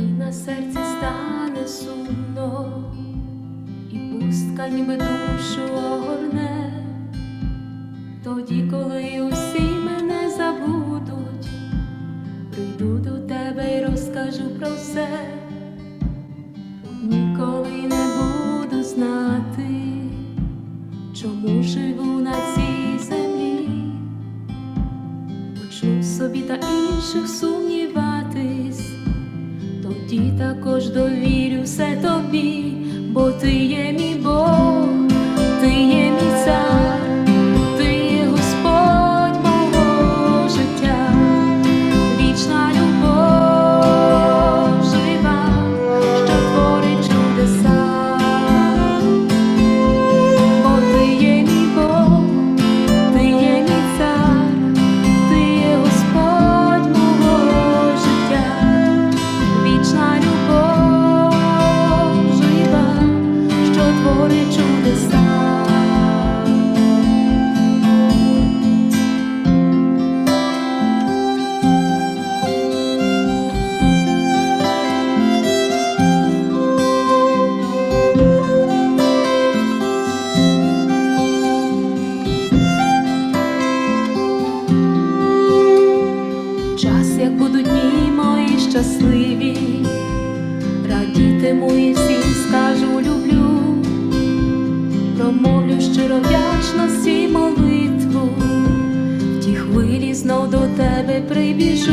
на серці стане сумно, і пустка ніби душу огорне, тоді, коли усі мене забудуть, прийду до тебе і розкажу про все, ніколи не буду знати, чому живу на цій землі. Почну собі та інших сумніватись, довірю все тобі, бо ти є мій щасливі, радітиму і всім скажу люблю, промовлю щиро вдячності молитву, в ті хвилі знов до тебе прибіжу,